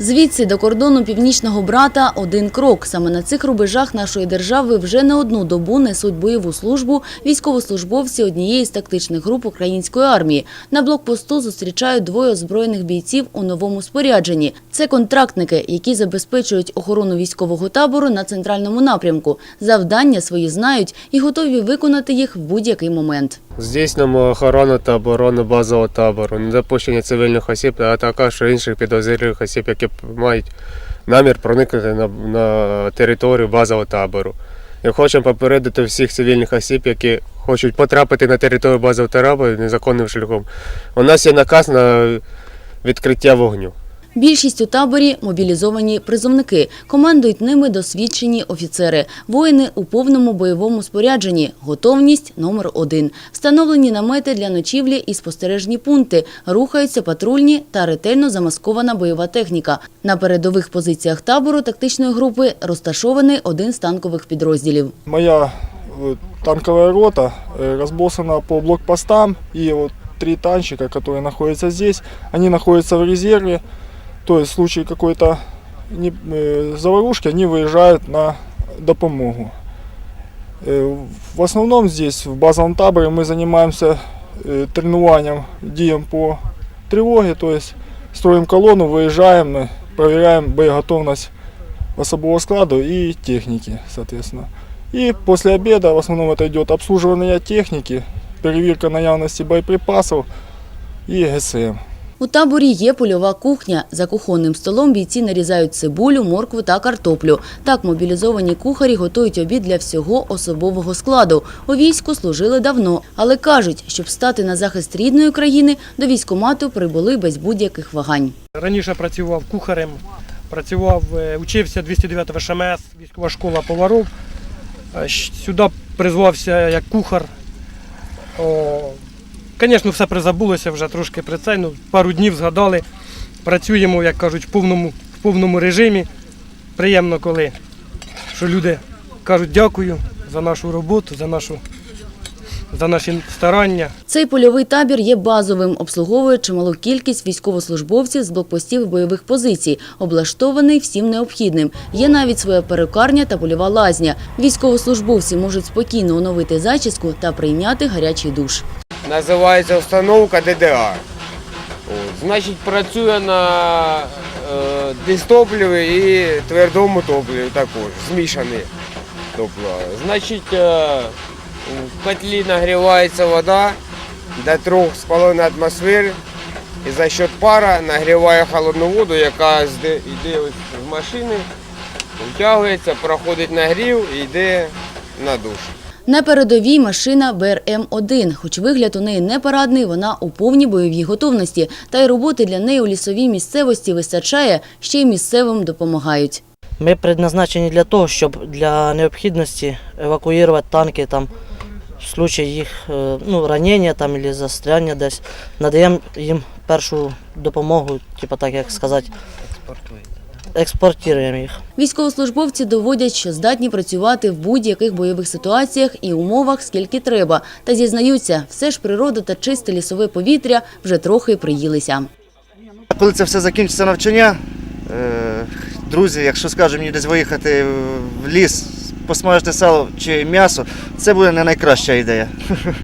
Звідси до кордону північного брата один крок. Саме на цих рубежах нашої держави вже не одну добу несуть бойову службу військовослужбовці однієї з тактичних груп української армії. На блокпосту зустрічають двоє озброєних бійців у новому спорядженні. Це контрактники, які забезпечують охорону військового табору на центральному напрямку. Завдання свої знають і готові виконати їх в будь-який момент. Здійснимо охорону та оборону базового табору, недопущення цивільних осіб, а також інших підозрілих осіб, які мають намір проникнути на, на територію базового табору. І хочемо попередити всіх цивільних осіб, які хочуть потрапити на територію базового табору незаконним шляхом. У нас є наказ на відкриття вогню. Більшість у таборі – мобілізовані призовники. Командують ними досвідчені офіцери. Воїни у повному бойовому спорядженні. Готовність – номер один. Встановлені намети для ночівлі і спостережні пункти. Рухаються патрульні та ретельно замаскована бойова техніка. На передових позиціях табору тактичної групи розташований один з танкових підрозділів. Моя э, танковая рота э, разбросана по блокпостам, и вот три танчика, которые находятся здесь, они находятся в резерве, то есть в случае какой-то не- э, заварушки они выезжают на допомогу. Э, В основном здесь, в базовом таборе, мы занимаемся э, тренированием, дием по тревоге, то есть строим колонну, выезжаем, мы проверяем боеготовность особого складу и техники, соответственно. И после обеда в основном это идет обслуживание техники, перевірка наявності боєприпасів і ГСМ. У таборі є польова кухня. За кухонним столом бійці нарізають цибулю, моркву та картоплю. Так мобілізовані кухарі готують обід для всього особового складу. У війську служили давно, але кажуть, щоб стати на захист рідної країни, до військкомату прибули без будь-яких вагань. Раніше працював кухарем, працював, е, учився 209 ШМС, військова школа поваров. Е, Сюди призвався як кухар. Звісно, все призабулося вже трошки при цей, ну, пару днів згадали. Працюємо, як кажуть, в повному, в повному режимі. Приємно, коли що люди кажуть дякую за нашу роботу, за, нашу, за наші старання. Цей польовий табір є базовим, обслуговує чималу кількість військовослужбовців з блокпостів бойових позицій, облаштований всім необхідним. Є навіть своя перукарня та польова лазня. Військовослужбовці можуть спокійно оновити зачіску та прийняти гарячий душ. Називається установка ДДА. От, значить, працює на е, дистопливі і твердому топливі також, змішане топливо. Значить, е, в котлі нагрівається вода до 3,5 атмосфер і за счет пара нагріває холодну воду, яка йде з машини, втягується, проходить нагрів і йде на душ. На передовій машина БРМ-1. Хоч вигляд у неї не парадний, вона у повній бойовій готовності. Та й роботи для неї у лісовій місцевості вистачає, ще й місцевим допомагають. Ми предназначені для того, щоб для необхідності евакуювати танки там, в случае їх е, ну, ранення там, або застряння десь. Надаємо їм першу допомогу, типу так як сказати. Експортуємо їх. Військовослужбовці доводять, що здатні працювати в будь-яких бойових ситуаціях і умовах, скільки треба. Та зізнаються, все ж природа та чисте лісове повітря вже трохи приїлися. Коли це все закінчиться навчання, е, друзі, якщо скажемо мені десь виїхати в ліс, посмажити сало чи м'ясо, це буде не найкраща ідея.